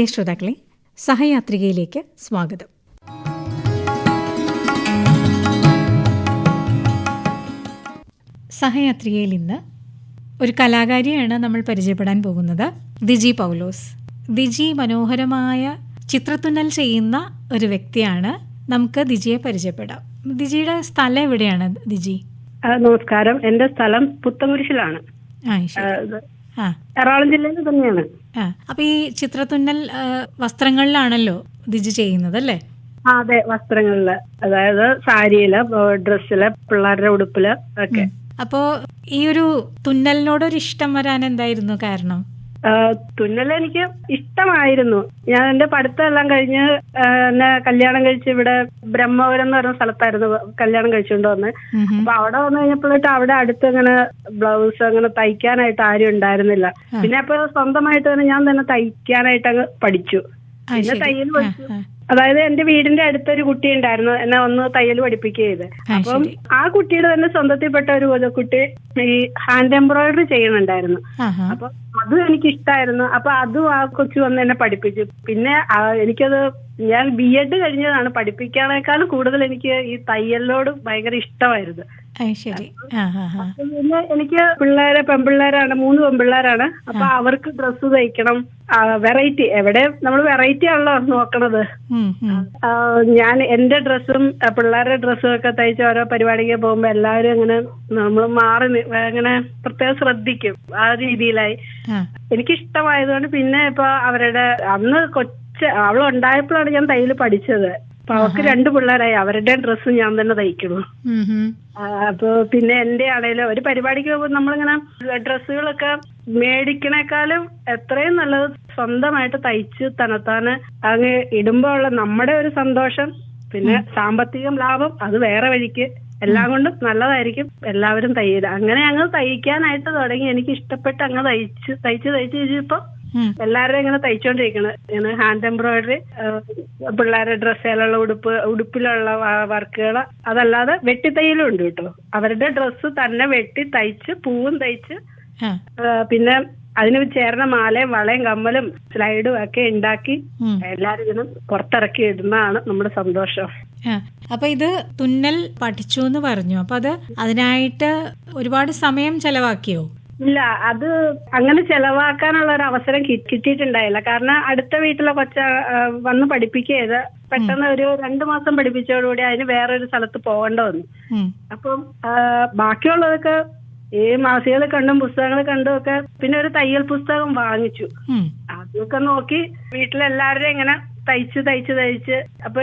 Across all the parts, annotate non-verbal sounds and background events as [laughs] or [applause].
പ്രിയ ശ്രോതാക്കളെ സഹയാത്രികയിലേക്ക് സ്വാഗതം. സഹയാത്രികയിൽ ഇന്ന് ഒരു കലാകാരിയാണ് നമ്മൾ പരിചയപ്പെടാൻ പോകുന്നത് ദിജി പൗലോസ്. ദിജി മനോഹരമായ ചിത്രത്തുന്നൽ ചെയ്യുന്ന ഒരു വ്യക്തിയാണ് നമുക്ക് ദിജിയെ പരിചയപ്പെടാം. ദിജിയുടെ സ്ഥലം എവിടെയാണ് ദിജി? നമസ്കാരം. എന്റെ സ്ഥലം ആ എറണാകുളം ജില്ലയിൽ തന്നെയാണ്. ആ. അപ്പൊ ഈ ചിത്രത്തുന്നൽ വസ്ത്രങ്ങളിലാണല്ലോ ദിജി ചെയ്യുന്നത് അല്ലേ? ആ അതെ. വസ്ത്രങ്ങളിൽ. അതായത് സാരിയിൽ ഡ്രസ്സിൽ പിള്ളേരുടെ ഉടുപ്പിൽ ഒക്കെ. അപ്പോ ഈ ഒരു തുന്നലിനോടൊരു ഇഷ്ടം വരാൻ എന്തായിരുന്നു കാരണം? തുന്നൽ എനിക്ക് ഇഷ്ടമായിരുന്നു. ഞാൻ എന്റെ പഠിത്തം എല്ലാം കഴിഞ്ഞ് എന്നെ കല്യാണം കഴിച്ച് ഇവിടെ ബ്രഹ്മപുരം എന്ന് പറഞ്ഞ സ്ഥലത്തായിരുന്നു കല്യാണം കഴിച്ചുകൊണ്ട് വന്ന്. അപ്പൊ അവിടെ വന്നു കഴിഞ്ഞപ്പോഴായിട്ട് അവിടെ അടുത്ത് അങ്ങനെ ബ്ലൗസ് അങ്ങനെ തയ്ക്കാനായിട്ട് ആരും ഉണ്ടായിരുന്നില്ല. പിന്നെ അപ്പൊ സ്വന്തമായിട്ട് തന്നെ ഞാൻ തന്നെ തയ്ക്കാനായിട്ട് അങ്ങ് പഠിച്ചു. പിന്നെ തയ്യൽ പഠിച്ചു. അതായത് എന്റെ വീടിന്റെ അടുത്തൊരു കുട്ടി ഉണ്ടായിരുന്നു. എന്നെ ഒന്ന് തയ്യൽ പഠിപ്പിക്കുക ചെയ്ത് അപ്പം ആ കുട്ടിയുടെ തന്നെ സ്വന്തത്തിൽപ്പെട്ട ഒരു കുട്ടി ഈ ഹാൻഡ് എംബ്രോയിഡറി ചെയ്യുന്നുണ്ടായിരുന്നു. അപ്പൊ അതും എനിക്ക് ഇഷ്ടമായിരുന്നു അപ്പൊ അതും ആ കൊച്ചു വന്ന് എന്നെ പഠിപ്പിച്ചു. പിന്നെ എനിക്കത് ഞാൻ ബി എഡ് കഴിഞ്ഞതാണ്. പഠിപ്പിക്കാനേക്കാളും കൂടുതൽ എനിക്ക് ഈ തയ്യലിനോട് ഭയങ്കര ഇഷ്ടമായിരുന്നു. ശരി. പിന്നെ എനിക്ക് പിള്ളേരെ പെൺപിള്ളേരാണ് മൂന്ന് പെൺപിള്ളേരാണ്. അപ്പൊ അവർക്ക് ഡ്രസ്സ് തയ്ക്കണം. വെറൈറ്റി എവിടെ നമ്മൾ വെറൈറ്റി ആണല്ലോ നോക്കണത്. ഞാൻ എന്റെ ഡ്രസ്സും പിള്ളേരുടെ ഡ്രസ്സും ഒക്കെ തയ്ച്ച് ഓരോ പരിപാടിക്ക് പോകുമ്പോ എല്ലാവരും ഇങ്ങനെ നമ്മൾ മാറി ഇങ്ങനെ അങ്ങനെ പ്രത്യേകം ശ്രദ്ധിക്കും ആ രീതിയിലായി. എനിക്ക് ഇഷ്ടമായതുകൊണ്ട് പിന്നെ ഇപ്പൊ അവരുടെ അന്ന് കൊച്ച അവൾ ഉണ്ടായപ്പോഴാണ് ഞാൻ തയ്യൽ പഠിച്ചത്. അപ്പൊ അവർക്ക് രണ്ട് പിള്ളേരായി. അവരുടെ ഡ്രസ്സ് ഞാൻ തന്നെ തയ്ക്കുന്നു. അപ്പൊ പിന്നെ എന്റെ ആണേലും ഒരു പരിപാടിക്ക് പോകുമ്പോൾ നമ്മളിങ്ങനെ ഡ്രസ്സുകളൊക്കെ മേടിക്കണേക്കാളും എത്രയും നല്ലത് സ്വന്തമായിട്ട് തയ്ച്ച് തനത്താന് അങ്ങ് ഇടുമ്പോ ഉള്ള നമ്മുടെ ഒരു സന്തോഷം പിന്നെ സാമ്പത്തികം ലാഭം അത് വേറെ വഴിക്ക്. എല്ലാം കൊണ്ടും നല്ലതായിരിക്കും. എല്ലാവരും തയ്യൽ അങ്ങനെ അങ്ങ് തയ്ക്കാനായിട്ട് തുടങ്ങി. എനിക്ക് ഇഷ്ടപ്പെട്ട് അങ്ങ് തയ്ച്ച് തയ്ച്ച് തയ്ച്ച് ഉം. എല്ലാവരും ഇങ്ങനെ തയ്ച്ചോണ്ടിരിക്കണത് ഇങ്ങനെ ഹാൻഡ് എംബ്രോയിഡറി പിള്ളേരുടെ ഡ്രസ്സിലുള്ള ഉടുപ്പ് ഉടുപ്പിലുള്ള വർക്കുകൾ അതല്ലാതെ വെട്ടിത്തയ്യലും ഉണ്ട് കേട്ടോ. അവരുടെ ഡ്രസ്സ് തന്നെ വെട്ടി തയ്ച്ച് പൂവും തയ്ച്ച് പിന്നെ അതിന് ചേർന്ന മാലയും വളയും കമ്മലും സ്ലൈഡും ഒക്കെ ഉണ്ടാക്കി. എല്ലാരും ഇങ്ങനെ പുറത്തിറക്കി ഇടുന്നതാണ് നമ്മുടെ സന്തോഷം. അപ്പൊ ഇത് തുന്നൽ പഠിച്ചു എന്ന് പറഞ്ഞു. അപ്പൊ അത് അതിനായിട്ട് ഒരുപാട് സമയം ചെലവാക്കിയോ? ഇല്ല അത് അങ്ങനെ ചെലവാക്കാനുള്ള ഒരു അവസരം കിട്ടിയിട്ടുണ്ടായില്ല. കാരണം അടുത്ത വീട്ടിലെ കൊച്ച വന്ന് പഠിപ്പിക്കുകയത് പെട്ടെന്ന് ഒരു രണ്ടു മാസം പഠിപ്പിച്ചതോടുകൂടി അതിന് വേറൊരു സ്ഥലത്ത് പോകേണ്ട വന്നു. അപ്പം ബാക്കിയുള്ളതൊക്കെ ഈ മാസികകൾ കണ്ടും പുസ്തകങ്ങൾ കണ്ടും ഒക്കെ പിന്നെ ഒരു തയ്യൽ പുസ്തകം വാങ്ങിച്ചു. അതൊക്കെ നോക്കി വീട്ടിലെല്ലാവരുടെയും ഇങ്ങനെ തയ്ച്ച് തയ്ച്ച് തയ്ച്ച് അപ്പൊ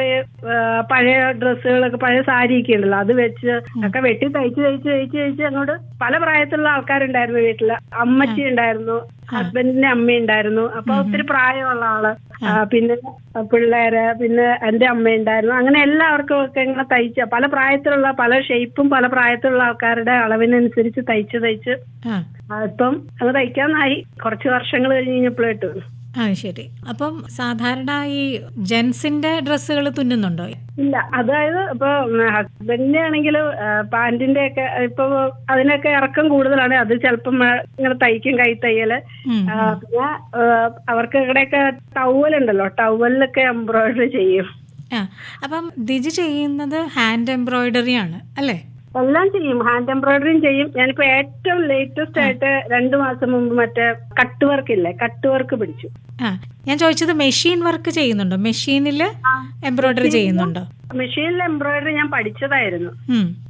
പഴയ ഡ്രസ്സുകളൊക്കെ പഴയ സാരിയൊക്കെ ഉണ്ടല്ലോ അത് വെച്ച് ഒക്കെ വെട്ടി തയ്ച്ച് തയ്ച്ച് തയ്ച്ച് തയ്ച്ച് അങ്ങോട്ട് പല പ്രായത്തിലുള്ള ആൾക്കാരുണ്ടായിരുന്നു വീട്ടിൽ. അമ്മച്ചി ഉണ്ടായിരുന്നു ഹസ്ബൻഡിന്റെ അമ്മ ഉണ്ടായിരുന്നു. അപ്പൊ ഒത്തിരി പ്രായമുള്ള ആൾ. പിന്നെ പിള്ളേര് പിന്നെ എന്റെ അമ്മ ഉണ്ടായിരുന്നു. അങ്ങനെ എല്ലാവർക്കും ഒക്കെ ഇങ്ങനെ തയ്ച്ച പല പ്രായത്തിലുള്ള പല ഷേപ്പും പല പ്രായത്തിലുള്ള ആൾക്കാരുടെ അളവിനനുസരിച്ച് തയ്ച്ച് തയ്ച്ച് ഇപ്പം അത് തയ്ക്കാന്നായി കുറച്ച് വർഷങ്ങൾ കഴിഞ്ഞ് കഴിഞ്ഞപ്പോഴേട്ടു ആ ശരി. അപ്പം സാധാരണ ഈ ജെൻസിന്റെ ഡ്രസ്സുകൾ തുന്നുന്നുണ്ടോ? ഇല്ല. അതായത് ഇപ്പൊ ഹസ്ബൻഡിന്റെ ആണെങ്കിൽ പാന്റിന്റെ ഒക്കെ ഇപ്പൊ അതിനൊക്കെ ഇറക്കം കൂടുതലാണ്. അത് ചിലപ്പം ഇങ്ങനെ തയ്ക്കും കൈ തയ്യൽ. പിന്നെ അവർക്ക് ഇവിടെയൊക്കെ ടവലുണ്ടല്ലോ ടവലിലൊക്കെ എംബ്രോയിഡറി ചെയ്യും. അപ്പം ദിജി ചെയ്യുന്നത് ഹാൻഡ് എംബ്രോയിഡറി ആണ് അല്ലേ? എല്ലാം ചെയ്യും ഹാൻഡ് എംബ്രോയിഡറിയും ചെയ്യും. ഞാനിപ്പോ ഏറ്റവും ലേറ്റസ്റ്റ് ആയിട്ട് രണ്ടു മാസം മുമ്പ് മറ്റേ കട്ട് വർക്ക് ഇല്ലേ? കട്ട് വർക്ക് പിടിച്ചു. ഞാൻ ചോദിച്ചത് മെഷീൻ വർക്ക് ചെയ്യുന്നുണ്ടോ? മെഷീനിൽ എംബ്രോയിഡറി ചെയ്യുന്നുണ്ടോ? മെഷീനിൽ എംബ്രോയിഡറി ഞാൻ പഠിച്ചതായിരുന്നു.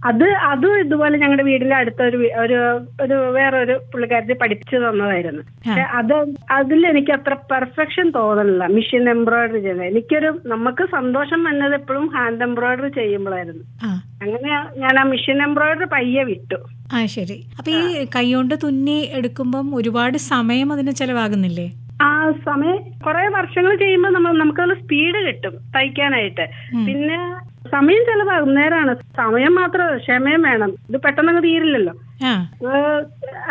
അത് അതും ഇതുപോലെ ഞങ്ങളുടെ വീടിന്റെ അടുത്ത ഒരു ഒരു ഒരു ഒരു വേറൊരു പുള്ളിക്കാരത്തി പഠിപ്പിച്ചു തന്നതായിരുന്നു. പക്ഷെ അത് അതിൽ എനിക്ക് അത്ര പെർഫെക്ഷൻ തോന്നുന്നില്ല മെഷീൻ എംബ്രോയിഡറി ചെയ്യുന്നത് എനിക്കൊരു നമുക്ക് സന്തോഷം വന്നത് എപ്പോഴും ഹാൻഡ് എംബ്രോയിഡറി ചെയ്യുമ്പോഴായിരുന്നു അങ്ങനെ ഞാൻ ആ മെഷീൻ എംബ്രോയിഡറി പയ്യെ വിട്ടു. ആ ശരി. അപ്പൊ ഈ കൈകൊണ്ട് തുന്നി എടുക്കുമ്പം ഒരുപാട് സമയം അതിന് ചെലവാകുന്നില്ലേ? ആ സമയം കുറെ വർഷങ്ങൾ ചെയ്യുമ്പോൾ നമ്മൾ നമുക്കത് സ്പീഡ് കിട്ടും തയ്ക്കാനായിട്ട്. പിന്നെ സമയം ചെലവാകും. നേരാണ്. സമയം മാത്രം ക്ഷമയും വേണം. ഇത് പെട്ടെന്നങ്ങ് തീരില്ലല്ലോ. ആ.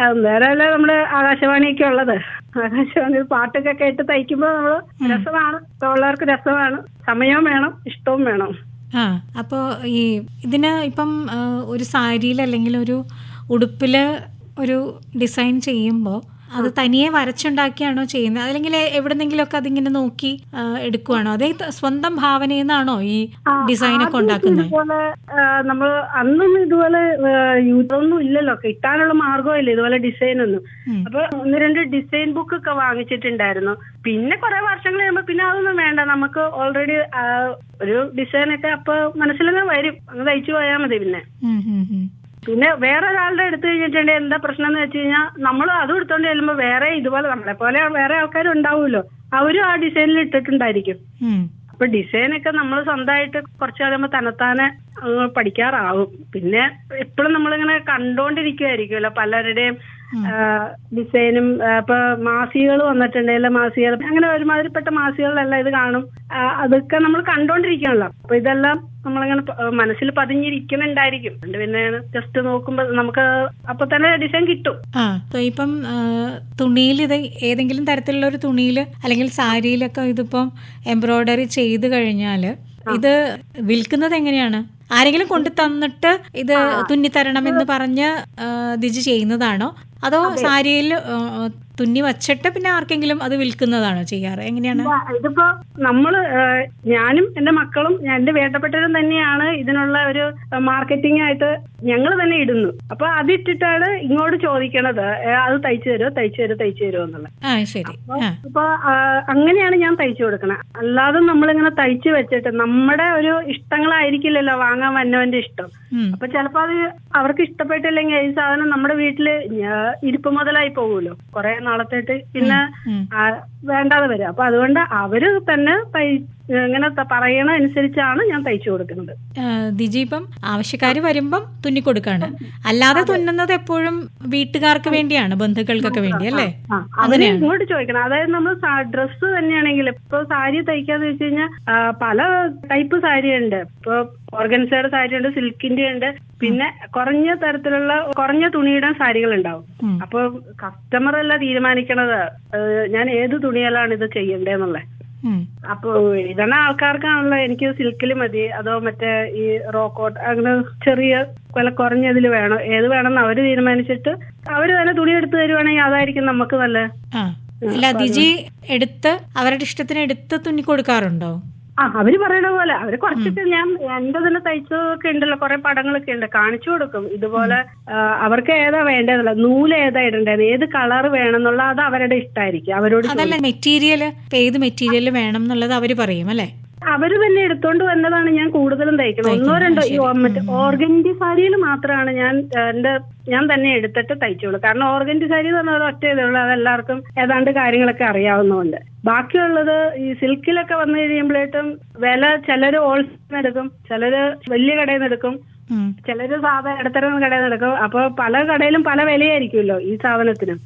നമ്മുടെ നമ്മൾ ആകാശവാണിയൊക്കെ ഉള്ളത്? ആകാശവാണി പാട്ടൊക്കെ കേട്ട് തയ്ക്കുമ്പോ നമ്മൾ രസമാണ്. ഉള്ളവർക്ക് രസമാണ്. സമയവും വേണം ഇഷ്ടവും വേണം. ആ അപ്പോ ഈ ഇതിന് ഇപ്പം ഒരു സാരിയിൽ അല്ലെങ്കിൽ ഒരു ഉടുപ്പിൽ ഒരു ഡിസൈൻ ചെയ്യുമ്പോൾ അത് തനിയെ വരച്ചുണ്ടാക്കിയാണോ ചെയ്യുന്നത്? അല്ലെങ്കിൽ എവിടെന്നെങ്കിലുമൊക്കെ അതിങ്ങനെ നോക്കി എടുക്കുവാണോ? അതേ സ്വന്തം ഭാവനയിൽ നിന്നാണോ ഈ ഡിസൈൻ ഒക്കെ ഉണ്ടാക്കുന്നത്? ഇതുപോലെ നമ്മൾ അന്നും ഇതുപോലെ യൂട്യൂബൊന്നും ഇല്ലല്ലോ. കിട്ടാനുള്ള മാർഗമില്ല ഇതുപോലെ ഡിസൈൻ ഒന്നും അപ്പൊ ഒന്ന് രണ്ട് ഡിസൈൻ ബുക്ക് ഒക്കെ വാങ്ങിച്ചിട്ടുണ്ടായിരുന്നു. പിന്നെ കുറെ വർഷങ്ങൾ കഴിയുമ്പോ പിന്നെ അതൊന്നും വേണ്ട. നമുക്ക് ഓൾറെഡി ഒരു ഡിസൈൻ ഒക്കെ അപ്പൊ മനസ്സിലങ്ങ് വരും. അങ്ങ് തയ്ച്ചു പോയാൽ മതി പിന്നെ. പിന്നെ വേറെ ഒരാളുടെ എടുത്തു കഴിഞ്ഞിട്ടുണ്ടെങ്കിൽ എന്താ പ്രശ്നം എന്ന് വെച്ച് കഴിഞ്ഞാൽ നമ്മൾ അതും എടുത്തോണ്ട് ചെല്ലുമ്പോ വേറെ ഇതുപോലെ നമ്മളെ പോലെ വേറെ ആൾക്കാരും ഉണ്ടാവുമല്ലോ അവരും ആ ഡിസൈനിൽ ഇട്ടിട്ടുണ്ടായിരിക്കും. അപ്പൊ ഡിസൈനൊക്കെ നമ്മൾ സ്വന്തമായിട്ട് കുറച്ച് കഴിയുമ്പോൾ തന്നെത്താനെ പഠിക്കാറാവും. പിന്നെ എപ്പോഴും നമ്മളിങ്ങനെ കണ്ടോണ്ടിരിക്കുമായിരിക്കുമല്ലോ പലരുടെയും ഡിസൈനും ഇപ്പൊ മാസികകൾ വന്നിട്ടുണ്ടെങ്കിൽ മാസികകൾ അങ്ങനെ ഒരുമാതിരിപ്പെട്ട മാസികകളിലെല്ലാം ഇത് കാണും. അതൊക്കെ നമ്മൾ കണ്ടോണ്ടിരിക്കണല്ലോ അപ്പൊ ഇതെല്ലാം നമ്മളിങ്ങനെ മനസ്സിൽ പതിഞ്ഞിരിക്കുന്നുണ്ടായിരിക്കും. അതുകൊണ്ട് പിന്നെ ജസ്റ്റ് നോക്കുമ്പോ നമുക്ക് അപ്പൊ തന്നെ ഡിസൈൻ കിട്ടും. ആ ഇപ്പം തുണിയിൽ ഇത് ഏതെങ്കിലും തരത്തിലുള്ള ഒരു തുണിയിൽ അല്ലെങ്കിൽ സാരിയിലൊക്കെ ഇതിപ്പം എംബ്രോയിഡറി ചെയ്ത് കഴിഞ്ഞാൽ ഇത് വിൽക്കുന്നത് എങ്ങനെയാണ്? ആരെങ്കിലും കൊണ്ടു തന്നിട്ട് ഇത് തുന്നിത്തരണം എന്ന് പറഞ്ഞ് ഇത് ദിജി ചെയ്യുന്നതാണോ? അതോ സാരിയിൽ തുന്നി വച്ചിട്ട് പിന്നെ ആർക്കെങ്കിലും അത് വിൽക്കുന്നതാണോ ചെയ്യാറ്? എങ്ങനെയാണ്? ഇതിപ്പോ നമ്മൾ ഞാനും എന്റെ മക്കളും ഞാൻ എന്റെ വേണ്ടപ്പെട്ടവരും തന്നെയാണ് ഇതിനുള്ള ഒരു മാർക്കറ്റിംഗ് ആയിട്ട് ഞങ്ങൾ തന്നെ ഇടുന്നു. അപ്പൊ അതിട്ടിട്ടാണ് ഇങ്ങോട്ട് ചോദിക്കണത്. അത് തയ്ച്ചു തരുമോ തയ്ച്ചു തരുമോ തയ്ച്ചു തരുമോ എന്നുള്ളത്. അപ്പൊ അങ്ങനെയാണ് ഞാൻ തയ്ച്ചു കൊടുക്കണത് അല്ലാതെ നമ്മളിങ്ങനെ തയ്ച്ചു വെച്ചിട്ട് നമ്മുടെ ഒരു ഇഷ്ടങ്ങളായിരിക്കില്ലല്ലോ വാങ്ങാൻ വന്നവന്റെ ഇഷ്ടം. അപ്പൊ ചിലപ്പോ അത് അവർക്ക് ഇഷ്ടപ്പെട്ടില്ലെങ്കിൽ ഈ സാധനം നമ്മുടെ വീട്ടിൽ ഇരിപ്പ് മുതലായി പോകുമല്ലോ കുറെ നാളത്തേട്ട് പിന്നെ വേണ്ടാതെ വരും അപ്പൊ അതുകൊണ്ട് അവർ തന്നെ ഇങ്ങനെ പറയണ അനുസരിച്ചാണ് ഞാൻ തയ്ച്ചു കൊടുക്കുന്നത്. ദിജി ഇപ്പം ആവശ്യക്കാർ വരുമ്പം തുന്നിക്കൊടുക്കാണ്. അല്ലാതെ തുന്നുന്നത് എപ്പോഴും വീട്ടുകാർക്ക് വേണ്ടിയാണ് ബന്ധുക്കൾക്കൊക്കെ വേണ്ടി അല്ലേ? അതിനെ ഇങ്ങോട്ട് ചോദിക്കണം. അതായത് നമ്മൾ ഡ്രസ്സ് തന്നെയാണെങ്കിൽ ഇപ്പൊ സാരി തയ്ക്കാന്ന് വെച്ച് കഴിഞ്ഞാൽ പല ടൈപ്പ് സാരി ഉണ്ട് ഇപ്പൊ ഓർഗൻസയുടെ സാരി ഉണ്ട് സിൽക്കിന്റെ ഉണ്ട്. പിന്നെ കുറഞ്ഞ തരത്തിലുള്ള കുറഞ്ഞ തുണിയുടെ സാരികൾ ഉണ്ടാവും. അപ്പൊ കസ്റ്റമർ അല്ല തീരുമാനിക്കണത്. ഞാൻ ഏത് തുണിയിലാണ് ഇത് ചെയ്യണ്ടേന്നുള്ളത്. അപ്പൊ ഇതാണ് ആൾക്കാർക്കാണല്ലോ എനിക്ക് സിൽക്കിൽ മതി. അതോ മറ്റേ ഈ റോക്കോട്ട് അങ്ങനെ ചെറിയ വില കുറഞ്ഞതിൽ വേണം? ഏത് വേണമെന്ന് അവർ തീരുമാനിച്ചിട്ട് അവർ തന്നെ തുണി എടുത്തു തരുവാണെങ്കിൽ അതായിരിക്കും നമുക്ക് നല്ല അല്ല ദിജി എടുത്ത് അവരുടെ ഇഷ്ടത്തിന് എടുത്ത് തുന്നി കൊടുക്കാറുണ്ടോ? ആ അവർ പറയണ പോലെ. അവർ കുറച്ചൊക്കെ ഞാൻ എന്റെ തന്നെ തയ്ച്ചതൊക്കെ ഉണ്ടല്ലോ. കുറെ പടങ്ങളൊക്കെ ഉണ്ട്. കാണിച്ചു കൊടുക്കും. ഇതുപോലെ അവർക്ക് ഏതാ വേണ്ടതല്ല നൂൽ ഏതാ ഇടേണ്ടത് ഏത് കളർ വേണം എന്നുള്ള അത് അവരുടെ ഇഷ്ടമായിരിക്കും അവരോട് അതല്ല മെറ്റീരിയൽ ഏത് മെറ്റീരിയൽ വേണം എന്നുള്ളത് അവർ പറയും അല്ലേ? അവർ തന്നെ എടുത്തോണ്ട് വന്നതാണ് ഞാൻ കൂടുതലും തയ്ക്കുന്നത്. ഒന്നോ രണ്ടോ ഈ മറ്റേ ഓർഗൻഡി സാരിയിൽ മാത്രമാണ് ഞാൻ എന്റെ ഞാൻ തന്നെ എടുത്തിട്ട് തയ്ച്ചോളൂ കാരണം ഓർഗൻഡി സാരി എന്ന് പറഞ്ഞാൽ ഒറ്റ ഇതുള്ളൂ ഉള്ളൂ. അതെല്ലാവർക്കും ഏതാണ്ട് കാര്യങ്ങളൊക്കെ അറിയാവുന്നതുകൊണ്ട്. ബാക്കിയുള്ളത് ഈ സിൽക്കിലൊക്കെ വന്നു കഴിയുമ്പോഴേട്ടും വില ചിലര് ഹോൾസെയിൽ എടുക്കും ചിലര് വലിയ കടയിൽ നിന്ന് എടുക്കും. ചിലര് സാധാ ഇടത്തരം കടയിൽ നിന്ന് എടുക്കും. അപ്പൊ പല കടയിലും പല വിലയായിരിക്കുമല്ലോ ഈ സാധനത്തിന്.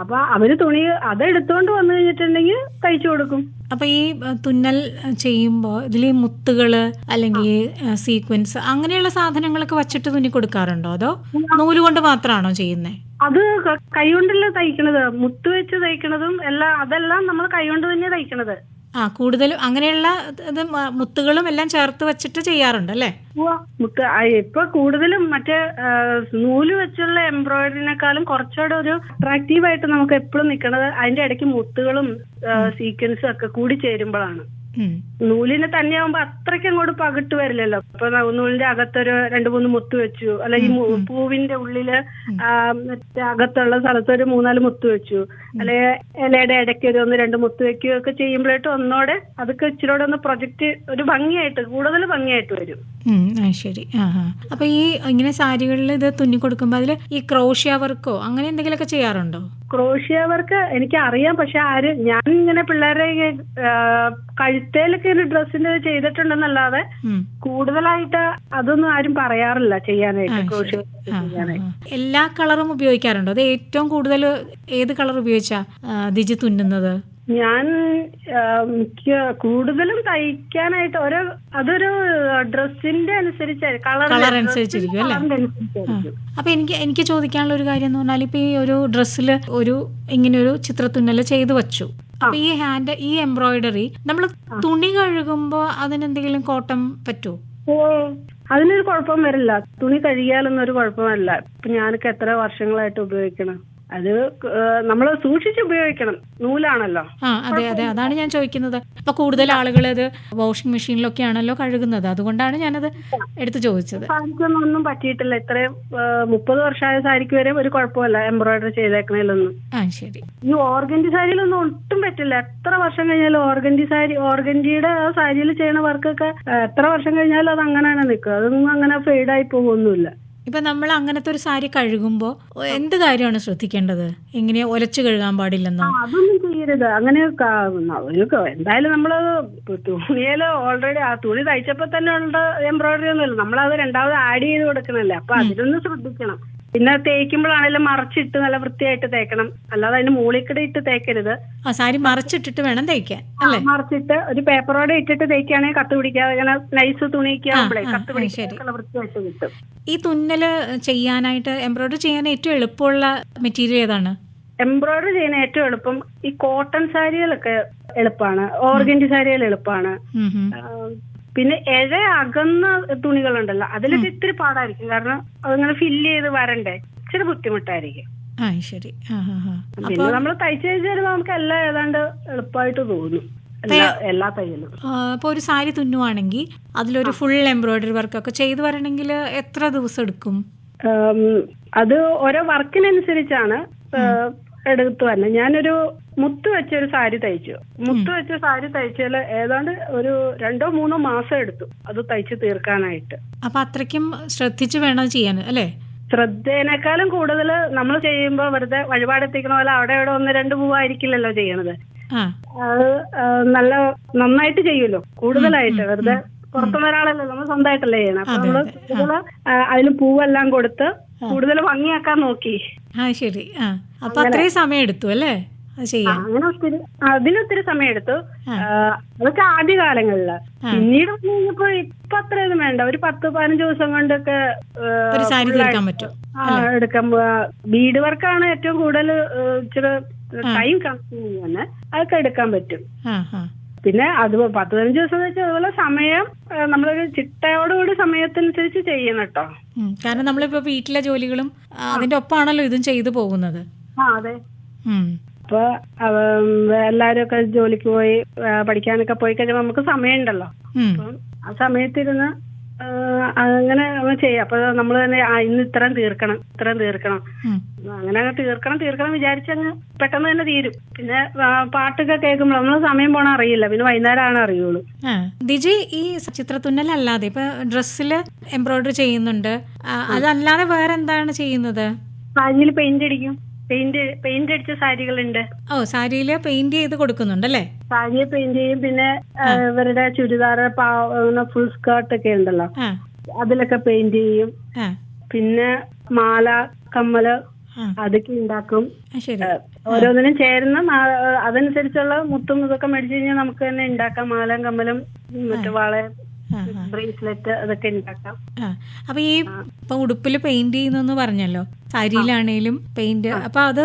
അപ്പൊ അവർ തുണി അത് എടുത്തോണ്ട് വന്നു കഴിഞ്ഞിട്ടുണ്ടെങ്കിൽ തയ്ച്ചു കൊടുക്കും. അപ്പൊ ഈ തുന്നൽ ചെയ്യുമ്പോൾ ഇതിൽ മുത്തുകൾ അല്ലെങ്കിൽ സീക്വൻസ് അങ്ങനെയുള്ള സാധനങ്ങളൊക്കെ വച്ചിട്ട് തുന്നി കൊടുക്കാറുണ്ടോ? അതോ നൂൽ കൊണ്ട് മാത്രമാണോ ചെയ്യുന്നത് അത് കൈകൊണ്ടല്ലേ തയ്ക്കണത്. മുത്ത് വെച്ച് തയ്ക്കണതും എല്ലാം അതെല്ലാം നമ്മൾ കൈകൊണ്ട് തന്നെ തയ്ക്കണത്. ആ കൂടുതലും അങ്ങനെയുള്ള മുത്തുകളും എല്ലാം ചേർത്ത് വെച്ചിട്ട് ചെയ്യാറുണ്ട് അല്ലേ. മുത്ത് ഇപ്പൊ കൂടുതലും മറ്റേ നൂൽ വെച്ചുള്ള എംബ്രോയിഡറിനെക്കാളും കുറച്ചുകൂടെ ഒരു അട്രാക്റ്റീവ് ആയിട്ട് നമുക്ക് എപ്പോഴും നിൽക്കുന്നത് അതിന്റെ ഇടയ്ക്ക് മുത്തുകളും സീക്വൻസും ഒക്കെ കൂടി ചേരുമ്പോഴാണ്. നൂലിന് തന്നെയാവുമ്പോ അത്രയ്ക്ക് അങ്ങോട്ട് പകിട്ട് വരില്ലല്ലോ. ഇപ്പൊ നൂലിന്റെ അകത്തൊരു രണ്ട് മൂന്ന് മുത്ത് വെച്ചു. അല്ലെങ്കിൽ പൂവിന്റെ ഉള്ളിൽ മറ്റേ അകത്തുള്ള സ്ഥലത്ത് ഒരു മൂന്നാൽ മുത്ത് വെച്ചു. അല്ലെ ഇലയുടെ ഇടയ്ക്ക് ഒരു ഒന്ന് രണ്ട് മുത്ത് വെക്കുകയൊക്കെ ചെയ്യുമ്പോഴേട്ട് ഒന്നോടെ അതൊക്കെ ഇച്ചിരി ഒന്ന് പ്രൊജക്റ്റ് ഒരു ഭംഗിയായിട്ട് കൂടുതൽ ഭംഗിയായിട്ട് വരും. ശരി. ആ അപ്പൊ ഈ ഇങ്ങനെ സാരികളിൽ ഇത് തുന്നി കൊടുക്കുമ്പോൾ അതിൽ ഈ ക്രോഷ്യ വർക്കോ അങ്ങനെ എന്തെങ്കിലും ഒക്കെ ചെയ്യാറുണ്ടോ? ക്രോഷ്യ വർക്ക് എനിക്ക് അറിയാം പക്ഷെ ആര് ഞാൻ ഇങ്ങനെ പിള്ളേരെ കഴുത്തേലൊക്കെ ഒരു ഡ്രസ്സിന്റെ ചെയ്തിട്ടുണ്ടെന്നല്ലാതെ കൂടുതലായിട്ട് അതൊന്നും ആരും പറയാറില്ല ചെയ്യാനായിട്ട് ക്രോഷ്യ. എല്ലാ കളറും ഉപയോഗിക്കാറുണ്ടോ? അത് ഏറ്റവും കൂടുതൽ ഏത് കളർ ഉപയോഗിച്ചാ ദിജി തുന്നുന്നത്? ഞാൻ കൂടുതലും തയ്ക്കാനായിട്ട് ഓരോ അതൊരു ഡ്രസ്സിന്റെ അനുസരിച്ച് കളർ കളർ അനുസരിച്ചിരിക്കും അല്ലേ? അപ്പൊ എനിക്ക് എനിക്ക് ചോദിക്കാനുള്ള ഒരു കാര്യം എന്ന് പറഞ്ഞാൽ ഇപ്പൊ ഈ ഒരു ഡ്രസ്സിൽ ഒരു ഇങ്ങനെ ഒരു ചിത്രത്തുന്നൽ ചെയ്തു വെച്ചു. അപ്പൊ ഈ ഹാൻഡ് ഈ എംബ്രോയിഡറി നമ്മൾ തുണി കഴുകുമ്പോ അതിനെന്തെങ്കിലും കോട്ടം പറ്റുമോ അതിനൊരു കുഴപ്പം വരില്ല. തുണി കഴുകിയാലൊന്നും ഒരു കുഴപ്പമല്ല ഇപ്പൊ ഞാനൊക്കെ എത്ര വർഷങ്ങളായിട്ട് ഉപയോഗിക്കണം? അത് നമ്മൾ സൂക്ഷിച്ച് ഉപയോഗിക്കണം. നൂലാണല്ലോ. ആ അതെ അതെ. അതാണ് ഞാൻ ചോദിക്കുന്നത്. അപ്പൊ കൂടുതൽ ആളുകൾ അത് വാഷിംഗ് മെഷീനിലൊക്കെ ആണല്ലോ കഴുകുന്നത്. അതുകൊണ്ടാണ് ഞാനത് എടുത്തു ചോദിച്ചത്. സാരിക്കൊന്നും ഒന്നും പറ്റിയിട്ടില്ല. ഇത്രയും മുപ്പത് വർഷമായ സാരിക്ക് വരെ ഒരു കുഴപ്പമില്ല എംബ്രോയിഡറി ചെയ്തേക്കണേലൊന്നും. ആ ശരി. ഈ ഓർഗൻഡി സാരിയിലൊന്നും ഒട്ടും പറ്റില്ല. എത്ര വർഷം കഴിഞ്ഞാലും ഓർഗൻഡി സാരി ഓർഗൻഡിയുടെ സാരിയിൽ ചെയ്യണ വർക്കൊക്കെ എത്ര വർഷം കഴിഞ്ഞാലും അത് അങ്ങനെയാണ് നിൽക്കുക. അതൊന്നും അങ്ങനെ ഫെയ്ഡായി പോകുമൊന്നുമില്ല ഇപ്പൊ നമ്മൾ അങ്ങനത്തെ ഒരു സാരി കഴുകുമ്പോൾ എന്ത് കാര്യമാണ് ശ്രദ്ധിക്കേണ്ടത്? എങ്ങനെയാ ഒലച്ചു കഴുകാൻ പാടില്ലെന്നോ? അതൊന്നും ചെയ്യരുത്. അങ്ങനെ എന്തായാലും നമ്മൾ തുണിയിൽ ഓൾറെഡി ആ തുണി തയ്ച്ചപ്പോ തന്നെ ഉള്ള എംബ്രോയിഡറി ഒന്നുമില്ല. നമ്മളത് രണ്ടാമത് ആഡ് ചെയ്ത് കൊടുക്കണല്ലേ? അപ്പൊ അതിലൊന്ന് ശ്രദ്ധിക്കണം. പിന്നെ തേക്കുമ്പോഴാണെങ്കിലും മറച്ചിട്ട് നല്ല വൃത്തിയായിട്ട് തേക്കണം. അല്ലാതെ അതിന് മൂളിക്കട ഇട്ട് തേക്കരുത്. ആ സാരി മറച്ചിട്ടിട്ട് വേണം തേക്കാൻ അല്ലേ? മറച്ചിട്ട് ഒരു പേപ്പറോടെ ഇട്ടിട്ട് തേക്കുകയാണെങ്കിൽ കത്ത് പിടിക്കാതെ ഇങ്ങനെ നൈസ് ആ, കത്ത് ആ, ശരി. പിടിക്കാതെ വൃത്തിയായിട്ട് കിട്ടും. ഈ തുന്നൽ ചെയ്യാനായിട്ട് എംബ്രോയിഡറി ചെയ്യാൻ ഏറ്റവും എളുപ്പമുള്ള മെറ്റീരിയൽ ഏതാണ്? എംബ്രോയിഡറി ചെയ്യാൻ ഏറ്റവും എളുപ്പം ഈ കോട്ടൺ സാരികളൊക്കെ എളുപ്പമാണ്. ഓർഗൻഡി സാരികൾ എളുപ്പമാണ്. ഉം, ഉം. ആ, പിന്നെ ഇഴ അകന്ന തുണികളുണ്ടല്ലോ അതിലൊക്കെ ഇത്തിരി പാടായിരിക്കും. കാരണം അതിങ്ങനെ ഫില്ല് ചെയ്ത് വരണ്ടേ? ഇച്ചിരി ബുദ്ധിമുട്ടായിരിക്കും. ശരി. പിന്നെ നമ്മൾ തയ്ച്ചു കഴിച്ചാലും നമുക്ക് എല്ലാം ഏതാണ്ട് എളുപ്പമായിട്ട് തോന്നും. എല്ലാ തയ്യലും. ഇപ്പോൾ ഒരു സാരി തുന്നുവാണെങ്കിൽ അതിലൊരു ഫുൾ എംബ്രോയിഡറി വർക്ക് ഒക്കെ ചെയ്തു വരണമെങ്കിൽ എത്ര ദിവസം എടുക്കും? അത് ഓരോ വർക്കിനനുസരിച്ചാണ് എടുത്തു തന്നെ ഞാനൊരു മുത്ത് വെച്ചൊരു സാരി തയ്ച്ചു. മുത്ത് വെച്ച സാരി തയ്ച്ചാൽ ഏതാണ്ട് ഒരു രണ്ടോ മൂന്നോ മാസം എടുത്തു അത് തയ്ച്ചു തീർക്കാനായിട്ട്. അപ്പൊ അത്രയ്ക്കും ശ്രദ്ധിച്ചു വേണം ചെയ്യാൻ അല്ലേ? ശ്രദ്ധേനേക്കാളും കൂടുതൽ നമ്മൾ ചെയ്യുമ്പോൾ വെറുതെ വഴിപാടെത്തിക്കണ പോലെ അവിടെ ഇവിടെ ഒന്ന് രണ്ട് പൂവായിരിക്കില്ലല്ലോ ചെയ്യണത്. അത് നല്ല നന്നായിട്ട് ചെയ്യുമല്ലോ കൂടുതലായിട്ട്. വെറുതെ പുറത്തുനിന്ന് ഒരാളല്ലേ നമ്മൾ സ്വന്തമായിട്ടല്ലേ ചെയ്യണം. അപ്പൊ നമ്മൾ കൂടുതൽ അതിന് പൂവെല്ലാം കൊടുത്ത് കൂടുതൽ ഭംഗിയാക്കാൻ നോക്കി. ആ ശരി. അപ്പൊ അത്രയും സമയം എടുത്തു അല്ലേ? അങ്ങനെ ഒത്തിരി അതിനൊത്തിരി സമയം എടുത്തു അതൊക്കെ ആദ്യ കാലങ്ങളിൽ പിന്നീട് വന്ന് കഴിഞ്ഞപ്പോ ഇപ്പൊ അത്രയൊന്നും വേണ്ട. ഒരു പത്ത് പതിനഞ്ച് ദിവസം കൊണ്ടൊക്കെ ഒരു സാരി തീർക്കാൻ പറ്റും. എടുക്കാൻ ബീഡ് വർക്കാണ് ഏറ്റവും കൂടുതൽ ഇച്ചിരി ടൈം കൺസ്യൂമിങ് തന്നെ. അതൊക്കെ എടുക്കാൻ പറ്റും. പിന്നെ അത് പത്ത് പതിനഞ്ച് ദിവസം വെച്ച് അതുപോലെ സമയം നമ്മളൊരു ചിട്ടയോടുകൂടി സമയത്തിനനുസരിച്ച് ചെയ്യണം കേട്ടോ. കാരണം നമ്മളിപ്പോ വീട്ടിലെ ജോലികളും അതിന്റെ ഒപ്പമാണല്ലോ ഇതും ചെയ്തു പോകുന്നത്. ആ അതെ. അപ്പൊ എല്ലാരും ഒക്കെ ജോലിക്ക് പോയി പഠിക്കാനൊക്കെ പോയി കഴിയുമ്പോൾ നമുക്ക് സമയമുണ്ടല്ലോ. അപ്പം ആ സമയത്തിരുന്ന് അങ്ങനെ അങ്ങ് ചെയ്യാം. അപ്പൊ നമ്മൾ തന്നെ ഇന്ന് ഇത്രയും തീർക്കണം ഇത്രയും തീർക്കണം. അങ്ങനെ അങ്ങ് തീർക്കണം തീർക്കണം വിചാരിച്ചങ്ങ് പെട്ടെന്ന് തന്നെ തീരും. പിന്നെ പാട്ടൊക്കെ കേൾക്കുമ്പോൾ നമ്മൾ സമയം പോണ അറിയില്ല. പിന്നെ വൈകുന്നേരമാണ് അറിയുള്ളൂ. ദിജി ഈ ചിത്രത്തുന്നലല്ലാതെ ഇപ്പൊ ഡ്രസ്സിൽ എംബ്രോയിഡറി ചെയ്യുന്നുണ്ട്. അതല്ലാതെ വേറെ എന്താണ് ചെയ്യുന്നത് അതിൽ പെയിന്റ് അടിക്കും. പെയിന്റ് പെയിന്റ് അടിച്ച സാരികളുണ്ട്. ഓ സാരിയിൽ പെയിന്റ് ചെയ്ത് കൊടുക്കുന്നുണ്ടല്ലേ? സാരിയെ പെയിന്റ് ചെയ്യും പിന്നെ ഇവരുടെ ചുരിദാർ ഫുൾ സ്കേർട്ട് ഒക്കെ ഉണ്ടല്ലോ. അതിലൊക്കെ പെയിന്റ് ചെയ്യും. പിന്നെ മാല കമ്മൽ അതൊക്കെ ഉണ്ടാക്കും. ഓരോന്നിനും ചേരുന്ന അതനുസരിച്ചുള്ള മുത്തും ഇതൊക്കെ മേടിച്ചു കഴിഞ്ഞാൽ നമുക്ക് തന്നെ ഉണ്ടാക്കാം. മാലയും കമ്മലും മറ്റു വളയും ബ്രേസ്ലെറ്റ് അതൊക്കെ ഉണ്ടാക്കാം അപ്പൊ ഈ ഇപ്പൊ ഉടുപ്പിൽ പെയിന്റ് ചെയ്യുന്നു പറഞ്ഞല്ലോ? സാരിയിലാണേലും പെയിന്റ് അപ്പൊ അത്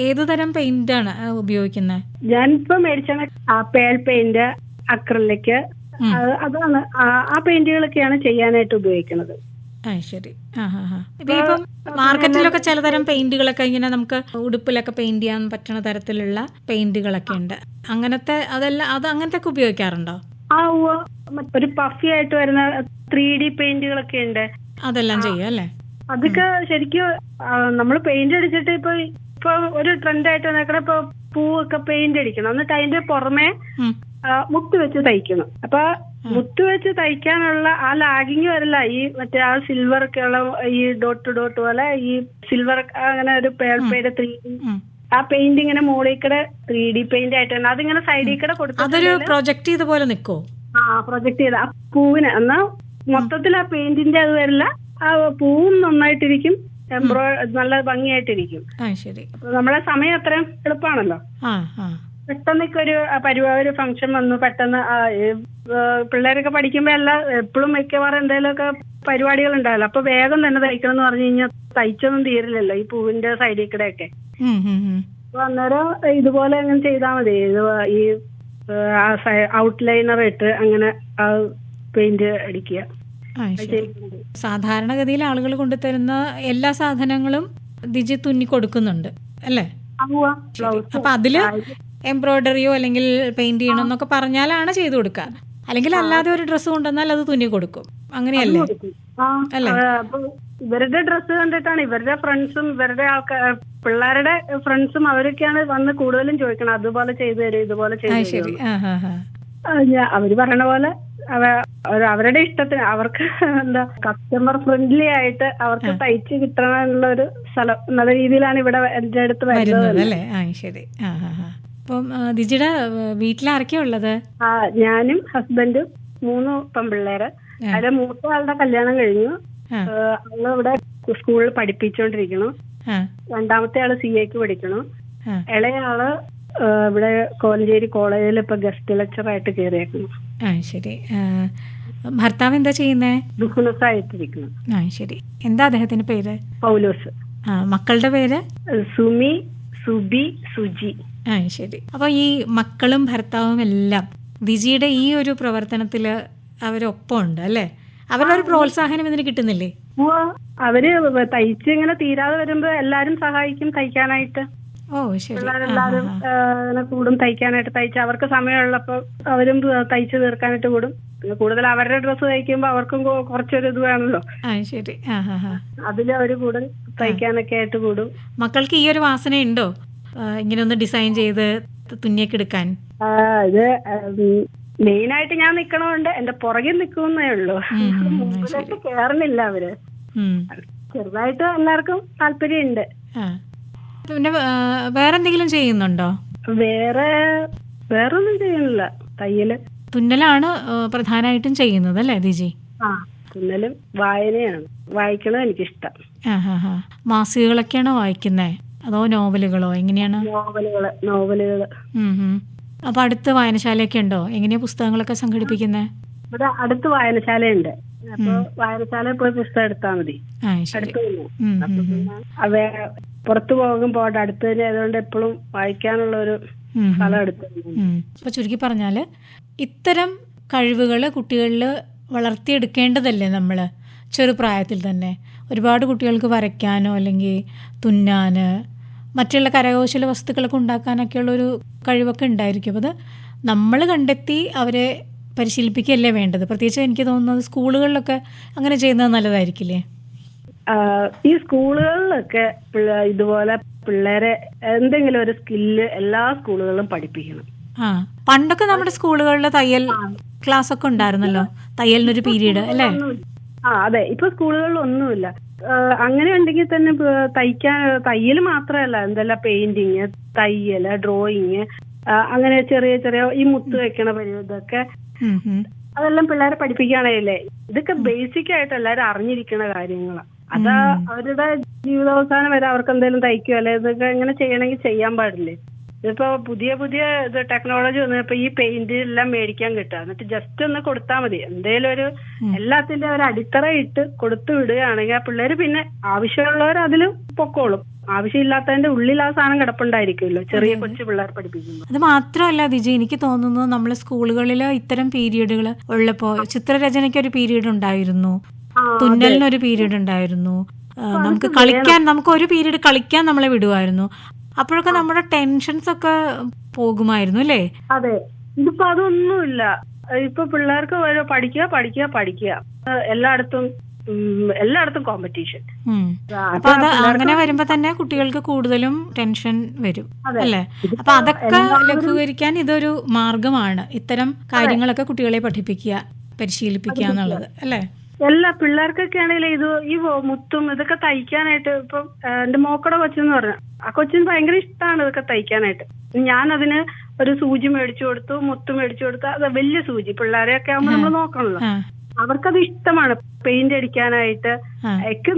ഏത് തരം പെയിന്റ് ആണ് ഉപയോഗിക്കുന്നത് ഞാനിപ്പോ മേടിച്ചാണ് പേൾ പെയിന്റ് അക്രലിക്ക് അതാണ്. ആ- പെയിന്റുകളൊക്കെയാണ് ചെയ്യാനായിട്ട് ഉപയോഗിക്കുന്നത് ആ ശരി. ഇപ്പം മാർക്കറ്റിലൊക്കെ ചിലതരം പെയിന്റുകളൊക്കെ ഇങ്ങനെ നമുക്ക് ഉടുപ്പിലൊക്കെ പെയിന്റ് ചെയ്യാൻ പറ്റുന്ന തരത്തിലുള്ള പെയിന്റുകളൊക്കെ ഉണ്ട്. അങ്ങനത്തെ അതെല്ലാം അത് അങ്ങനത്തെ ഒക്കെ ഉപയോഗിക്കാറുണ്ടോ? ആ ഒരു പഫി ആയിട്ട് വരുന്ന ത്രീ ഡി പെയിന്റുകളൊക്കെ ഉണ്ട്. അതെല്ലാം ചെയ്യും അല്ലേ? അതൊക്കെ ശരിക്കും നമ്മൾ പെയിന്റ് അടിച്ചിട്ട് ഇപ്പൊ ഇപ്പൊ ഒരു ട്രെൻഡ് ആയിട്ട് വന്നേക്കണ ഇപ്പൊ പൂവൊക്കെ പെയിന്റ് അടിക്കണം. എന്നിട്ട് അതിന്റെ പുറമെ. മുത്ത് വെച്ച് തയ്ക്കണം. അപ്പൊ മുത്ത് വെച്ച് തയ്ക്കാനുള്ള ആ ലാഗിങ് വരില്ല. ഈ മറ്റേ ആ സിൽവർ ഒക്കെ ഉള്ള ഈ ഡോട്ട് ഡോട്ട് പോലെ ഈ സിൽവർ അങ്ങനെ ഒരു പേപ്പയുടെ ത്രീ. ആ പെയിന്റ് ഇങ്ങനെ മോളിക്കടെ കൂടെ ത്രീ ഡി പെയിന്റ് ആയിട്ട് അതിങ്ങനെ സൈഡിൽ കൂടെ കൊടുത്തു അതൊരു പ്രൊജക്ട് ചെയ്ത പോലെ നിക്കോ? ആ പ്രൊജക്ട് ചെയ്ത. ആ പൂവിന് എന്നാ മൊത്തത്തിൽ ആ പെയിന്റിന്റെ അത് വരില്ല. ആ പൂവും നന്നായിട്ടിരിക്കും. എംബ്രോയ് നല്ല ഭംഗിയായിട്ടിരിക്കും. ശരി. നമ്മളെ സമയം അത്രയും എളുപ്പമാണല്ലോ. പെട്ടെന്നൊക്കെ ഒരു പരിപാടി ഒരു ഫംഗ്ഷൻ വന്നു. പെട്ടെന്ന് പിള്ളേരൊക്കെ പഠിക്കുമ്പോ എല്ലാം എപ്പോഴും മിക്കവാറും എന്തെങ്കിലുമൊക്കെ പരിപാടികൾ ഉണ്ടാവില്ല അപ്പൊ വേഗം തന്നെ തയ്ക്കണം എന്ന് പറഞ്ഞു കഴിഞ്ഞാൽ തയ്ച്ചൊന്നും തീരില്ലല്ലോ ഈ പൂവിന്റെ സൈഡിൽ കൂടെ ഒക്കെ. അപ്പൊ അന്നേരം ഇതുപോലെ അങ്ങനെ ചെയ്താൽ മതി. ഈ ഔട്ട്ലൈനർ ഇട്ട് അങ്ങനെ പെയിന്റ് അടിക്കുക. സാധാരണഗതിയിൽ ആളുകൾ കൊണ്ടുതരുന്ന എല്ലാ സാധനങ്ങളും ദിജി തുന്നി കൊടുക്കുന്നുണ്ട് അല്ലേ? അപ്പൊ അതിൽ എംബ്രോയിഡറിയോ അല്ലെങ്കിൽ പെയിന്റ് ചെയ്യണം എന്നൊക്കെ പറഞ്ഞാലാണ് ചെയ്തു കൊടുക്കുക. അല്ലെങ്കിൽ അല്ലാതെ ഒരു ഡ്രസ്സ് കൊണ്ടുവന്നാൽ അത് തുന്നി കൊടുക്കും. അങ്ങനെയല്ലേ? അല്ലേ? ഇവരുടെ ഡ്രസ്സ് കണ്ടിട്ടാണ് ഇവരുടെ ഫ്രണ്ട്സും ഇവരുടെ ആൾക്കാർ പിള്ളേരുടെ ഫ്രണ്ട്സും അവരൊക്കെയാണ് വന്ന് കൂടുതലും ചോദിക്കണം അതുപോലെ ചെയ്തു തരും ഇതുപോലെ ചെയ്തു അവർ പറയണ പോലെ അവർ അവരുടെ ഇഷ്ടത്തിന് അവർക്ക് [laughs] എന്താ കസ്റ്റമർ ഫ്രണ്ട്ലി ആയിട്ട് അവർക്ക് തയ്ച്ച് കിട്ടണമെന്നുള്ള ഒരു സ്ഥലം എന്നുള്ള രീതിയിലാണ് ഇവിടെ എന്റെ അടുത്ത് വരുന്നത് ശരി. അപ്പം ദിജിയുടെ വീട്ടിലാരൊക്കെയാ ഉള്ളത്? ആ ഞാനും ഹസ്ബൻഡും മൂന്ന് പെൺപിള്ളേര്. ആ. അതിലെ മൂത്ത ആളുടെ കല്യാണം കഴിഞ്ഞു. അവൾ ഇവിടെ സ്കൂളിൽ പഠിപ്പിച്ചോണ്ടിരിക്കണു രണ്ടാമത്തെ ആൾ സി എക്ക് പഠിക്കണു ഇളയാൾ ഇളയ ആൾ ഇവിടെ കോലഞ്ചേരി കോളേജിൽ ഇപ്പൊ ഗസ്റ്റ് ലെക്ചർ ആയിട്ട് കയറിയേക്കുന്നു ശരി. ഭർത്താവ് എന്താ ചെയ്യുന്നേ? ബിസിനസ് ആയിട്ടിരിക്കുന്നു ആ ശരി. എന്താ അദ്ദേഹത്തിന്റെ പേര്? പൗലോസ്. മക്കളുടെ പേര്? സുമി സുബി സുജി. ആ ശരി. അപ്പോൾ ഈ മക്കളും ഭർത്താവും എല്ലാം വിജിയുടെ ഈ ഒരു പ്രവർത്തനത്തിൽ അവരൊപ്പം ഉണ്ട് അല്ലേ? അവരുടെ ഒരു പ്രോത്സാഹനം ഇതിന് കിട്ടുന്നില്ലേ? അവർ തയ്ച്ച് ഇങ്ങനെ തീരാതെ വരുമ്പോ എല്ലാരും സഹായിക്കും തയ്ക്കാനായിട്ട്. ഓ ശരി. ഇങ്ങനെ കൂടും തയ്ക്കാനായിട്ട്. തയ്ച്ച് അവർക്ക് സമയമുള്ളപ്പോ അവരും തയ്ച്ച് തീർക്കാനായിട്ട് കൂടും. പിന്നെ കൂടുതൽ അവരുടെ ഡ്രസ്സ് തയ്ക്കുമ്പോ അവർക്കും കുറച്ചൊരു ഇത് വേണല്ലോ. ശരി. അതിൽ അവർ കൂടും തയ്ക്കാനൊക്കെ ആയിട്ട് കൂടും. മക്കൾക്ക് ഈ ഒരു വാസന ഉണ്ടോ ഇങ്ങനെ ഒന്ന് ഡിസൈൻ ചെയ്ത് ത- തുന്നിയൊക്കെ എടുക്കാൻ? ആ, ഇത് മെയിൻ ആയിട്ട് ഞാൻ നിക്കണോണ്ട് എന്റെ പുറകിൽ നിക്കുന്നേ ഉള്ളൂ. മുമ്പിലേക്ക് കേറുന്നില്ല അവർ. ചെറുതായിട്ട് എല്ലാവർക്കും താല്പര്യമുണ്ട്. പിന്നെ വേറെന്തെങ്കിലും ചെയ്യുന്നുണ്ടോ? വേറെ വേറൊന്നും ചെയ്യുന്നില്ല. തയ്യൽ. തുന്നലാണ് പ്രധാനമായിട്ടും ചെയ്യുന്നത് അല്ലേ ദിജി? ആ തുന്നലും വായനയാണ്. വായിക്കണത് എനിക്കിഷ്ടം. മാസികകളൊക്കെയാണോ വായിക്കുന്നേ? അതോ നോവലുകളോ? എങ്ങനെയാണ്? നോവലുകൾ. അപ്പൊ അടുത്ത് വായനശാലയൊക്കെ ഉണ്ടോ? എങ്ങനെയാ പുസ്തകങ്ങളൊക്കെ സംഘടിപ്പിക്കുന്നത് ഇവിടെ അടുത്ത് വായനശാലയുണ്ട്. അപ്പൊ വായനശാലയിൽ പോയി പുസ്തകം എടുത്താൽ മതി. അടുത്ത് പുറത്തു അവിടെ അടുത്ത് തന്നെ ആയതുകൊണ്ട് എപ്പോഴും വായിക്കാനുള്ള ഒരു. സ്ഥലം അടുത്ത് അപ്പൊ ചുരുക്കി പറഞ്ഞാൽ ഇത്തരം കഴിവുകൾ കുട്ടികളിൽ വളർത്തിയെടുക്കേണ്ടതല്ലേ നമ്മൾ? ചെറുപ്രായത്തിൽ തന്നെ. ഒരുപാട് കുട്ടികൾക്ക് വരയ്ക്കാനോ അല്ലെങ്കിൽ തുന്നാൻ മറ്റുള്ള കരകൗശല വസ്തുക്കളൊക്കെ ഉണ്ടാക്കാനൊക്കെയുള്ള ഒരു കഴിവൊക്കെ ഉണ്ടായിരിക്കും. അപ്പോൾ അത് നമ്മൾ കണ്ടെത്തി അവരെ പരിശീലിപ്പിക്കുകയല്ലേ വേണ്ടത്? പ്രത്യേകിച്ച് എനിക്ക് തോന്നുന്നത് സ്കൂളുകളിലൊക്കെ അങ്ങനെ ചെയ്യുന്നത് നല്ലതായിരിക്കില്ലേ? ഈ സ്കൂളുകളിലൊക്കെ ഇതുപോലെ പിള്ളേരെ എന്തെങ്കിലും ഒരു സ്കില്ല് എല്ലാ സ്കൂളുകളിലും പഠിപ്പിക്കണം. ആ പണ്ടൊക്കെ നമ്മുടെ സ്കൂളുകളിലെ തയ്യൽ ക്ലാസ് ഒക്കെ ഉണ്ടായിരുന്നല്ലോ? തയ്യലിനൊരു പീരീഡ് അല്ലേ? ആ അതെ. ഇപ്പൊ സ്കൂളുകളിൽ ഒന്നുമില്ല അങ്ങനെ ഉണ്ടെങ്കിൽ തന്നെ തയ്ക്കാൻ തയ്യൽ മാത്രമല്ല. എന്തല്ല പെയിന്റിങ് തയ്യൽ ഡ്രോയിങ് അങ്ങനെ ചെറിയ ചെറിയ ഈ മുത്ത് വെക്കണ പരിപാടി ഇതൊക്കെ ഉം, ഉം. അതെല്ലാം പിള്ളേരെ പഠിപ്പിക്കുകയാണെങ്കിലേ ഇതൊക്കെ ബേസിക് ആയിട്ട് എല്ലാവരും അറിഞ്ഞിരിക്കുന്ന കാര്യങ്ങളാണ് അത് അവരുടെ ജീവിതാവസാനം വരെ അവർക്ക് എന്തെങ്കിലും തയ്ക്കുക അല്ലെ ഇതൊക്കെ ഇങ്ങനെ ചെയ്യണമെങ്കിൽ ചെയ്യാൻ പാടില്ലേ? ഇതിപ്പോ പുതിയ പുതിയ ഇത് ടെക്നോളജി വന്നപ്പോ ഈ പെയിന്റ് എല്ലാം മേടിക്കാൻ കിട്ടുക. എന്നിട്ട് ജസ്റ്റ് ഒന്ന് കൊടുത്താൽ മതി. എന്തേലും ഒരു എല്ലാത്തിന്റെ ഒരു അടിത്തറ ഇട്ട് കൊടുത്തു വിടുകയാണെങ്കിൽ ആ പിള്ളേര് പിന്നെ ആവശ്യമുള്ളവർ അതിൽ പൊക്കോളും. ആവശ്യമില്ലാത്തതിന്റെ ഉള്ളിൽ ആ സാധനം കിടപ്പുണ്ടായിരിക്കുമല്ലോ. ചെറിയ കൊച്ചു പിള്ളേർ പഠിപ്പിക്കുന്നു അത് മാത്രമല്ല വിജയ് എനിക്ക് തോന്നുന്നു നമ്മൾ സ്കൂളുകളിൽ ഇത്തരം പീരീഡുകൾ ഉള്ളപ്പോ ചിത്രരചനയ്ക്ക് ഒരു പീരീഡ് ഉണ്ടായിരുന്നു. തുന്നലിനൊരു പീരീഡ് ഉണ്ടായിരുന്നു. നമുക്ക് കളിക്കാൻ നമുക്ക് ഒരു പീരീഡ് കളിക്കാൻ നമ്മളെ വിടുമായിരുന്നു അപ്പോഴൊക്കെ നമ്മുടെ ടെൻഷൻസ് ഒക്കെ പോകുമായിരുന്നു അല്ലേ? അതെ. ഇതിപ്പോ അതൊന്നുമില്ല. ഇപ്പൊ പിള്ളേർക്ക് ഓരോ പഠിക്കുക പഠിക്കുക പഠിക്കുക. എല്ലായിടത്തും എല്ലായിടത്തും കോമ്പറ്റീഷൻ അപ്പൊ അത് അങ്ങനെ വരുമ്പോ തന്നെ കുട്ടികൾക്ക് കൂടുതലും ടെൻഷൻ വരും അല്ലേ? അപ്പൊ അതൊക്കെ ലഘൂകരിക്കാൻ ഇതൊരു മാർഗമാണ്. ഇത്തരം കാര്യങ്ങളൊക്കെ കുട്ടികളെ പഠിപ്പിക്കുക പരിശീലിപ്പിക്കുക എന്നുള്ളത് അല്ലേ? എല്ലാ പിള്ളേർക്കൊക്കെ ആണെങ്കിലും ഇത് ഈ മുത്തും ഇതൊക്കെ തയ്ക്കാനായിട്ട് ഇപ്പൊ എന്റെ മോക്കടെ കൊച്ചെന്ന് പറഞ്ഞു. ആ കൊച്ചിന് ഭയങ്കര ഇഷ്ടമാണ് ഇതൊക്കെ തയ്ക്കാനായിട്ട്. ഞാൻ അതിന് ഒരു സൂചി മേടിച്ചു കൊടുത്തു മുത്ത് മേടിച്ചു കൊടുത്തു. അത് വലിയ സൂചി. പിള്ളേരെയൊക്കെ ആകുമ്പോൾ നമ്മൾ നോക്കണല്ലോ. അവർക്കത് ഇഷ്ടമാണ്. പെയിന്റ് അടിക്കാനായിട്ട്. എനിക്ക്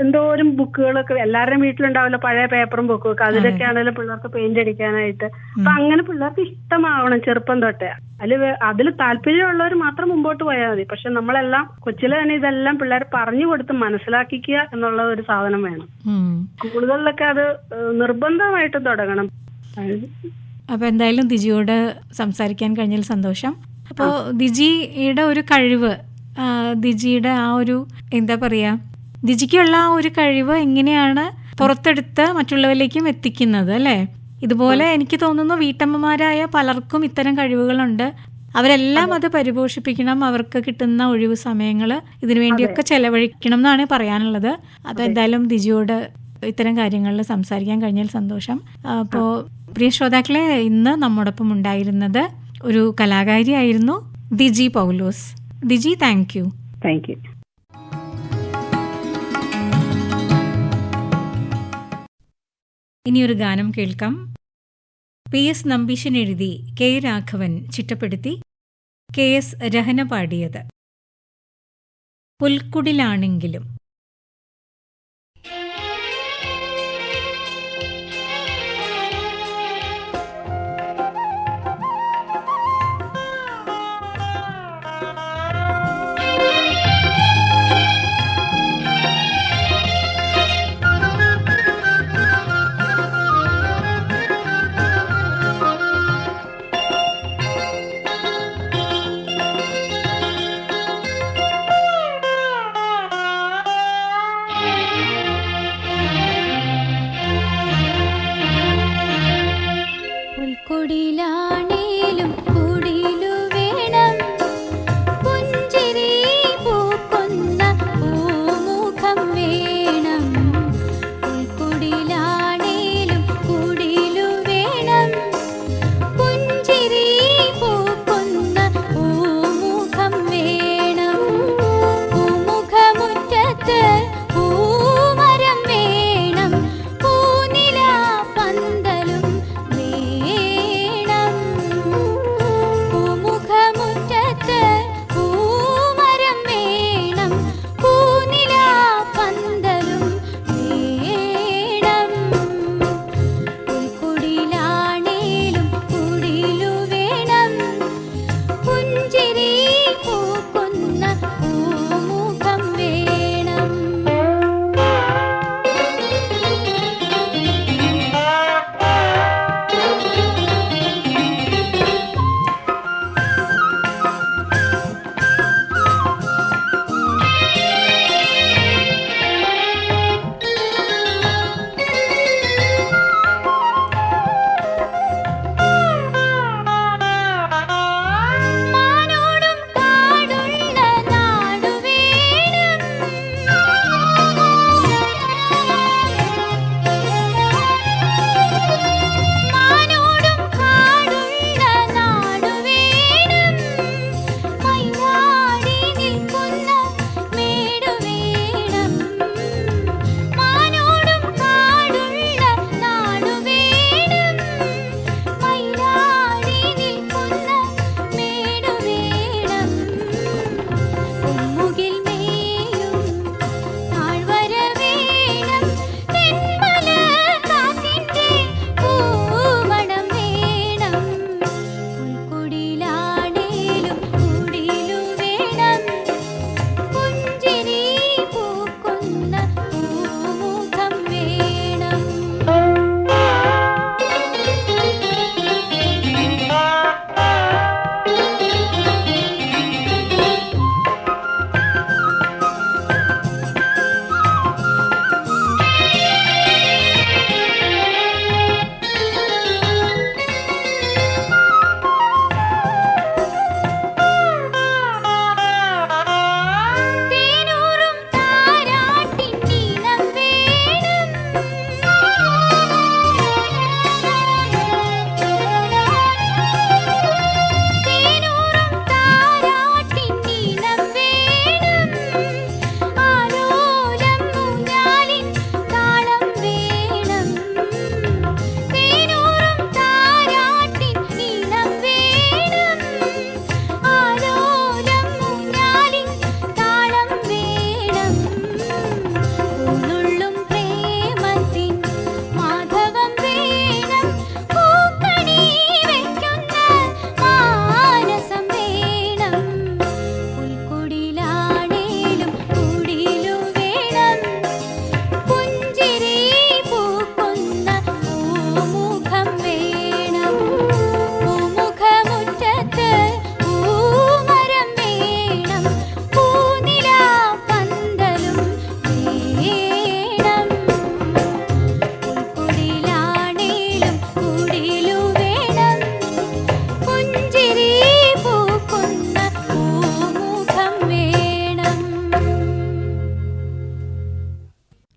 എന്തോരം ബുക്കുകളൊക്കെ എല്ലാവരുടെയും വീട്ടിലുണ്ടാവില്ല പഴയ പേപ്പറും ബുക്കും ഒക്കെ. അതിലൊക്കെ ആണെങ്കിലും പിള്ളേർക്ക് പെയിന്റ് അടിക്കാനായിട്ട്. അപ്പൊ അങ്ങനെ പിള്ളേർക്ക് ഇഷ്ടമാവണം ചെറുപ്പം തൊട്ടേ. അതിൽ അതിൽ താല്പര്യമുള്ളവർ മാത്രം മുമ്പോട്ട് പോയാൽ മതി. പക്ഷെ നമ്മളെല്ലാം കൊച്ചിലെ തന്നെ ഇതെല്ലാം പിള്ളേർ പറഞ്ഞു കൊടുത്ത് മനസ്സിലാക്കിക്കുക എന്നുള്ള ഒരു സാധനം വേണം. സ്കൂളുകളിലൊക്കെ അത് നിർബന്ധമായിട്ട് തുടങ്ങണം. അപ്പൊ എന്തായാലും ദിജിയോട് സംസാരിക്കാൻ കഴിഞ്ഞതിൽ സന്തോഷം. അപ്പോൾ ദിജിയുടെ ഒരു കഴിവ് ദിജിയുടെ ആ ഒരു എന്താ പറയാ ദിജിക്കുള്ള ആ ഒരു കഴിവ് എങ്ങനെയാണ് പുറത്തെടുത്ത് മറ്റുള്ളവരിലേക്കും എത്തിക്കുന്നത് അല്ലേ? ഇതുപോലെ എനിക്ക് തോന്നുന്നു വീട്ടമ്മമാരായ പലർക്കും ഇത്തരം കഴിവുകളുണ്ട്. അവരെല്ലാം അത്. പരിപോഷിപ്പിക്കണം അവർക്ക് കിട്ടുന്ന ഒഴിവ് സമയങ്ങൾ ഇതിനു വേണ്ടിയൊക്കെ ചെലവഴിക്കണം എന്നാണ് പറയാനുള്ളത്. അപ്പോൾ എന്തായാലും ദിജിയോട് ഇത്തരം കാര്യങ്ങളിൽ സംസാരിക്കാൻ കഴിഞ്ഞാൽ സന്തോഷം. അപ്പോൾ പ്രിയ ശ്രോതാക്കളെ ഇന്ന് നമ്മോടൊപ്പം ഉണ്ടായിരുന്നത് ഒരു കലാകാരിയായിരുന്നു Diji Paulose. Diji thank you thank you ഇനിയൊരു ഗാനം കേൾക്കാം. പി എസ് നമ്പീശൻ എഴുതി കെ രാഘവൻ ചിട്ടപ്പെടുത്തി. കെ എസ് രഹന പാടിയത്. പുൽക്കുടിലാണെങ്കിലും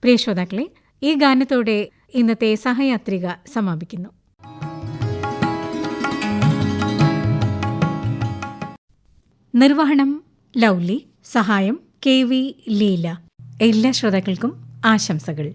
പ്രിയ ശ്രോതാക്കളെ ഈ ഗാനത്തോടെ ഇന്നത്തെ സഹയാത്രിക സമാപിക്കുന്നു. നിർവഹണം ലൗലി സഹായം കെ വി ലീല. എല്ലാ ശ്രോതാക്കൾക്കും ആശംസകൾ.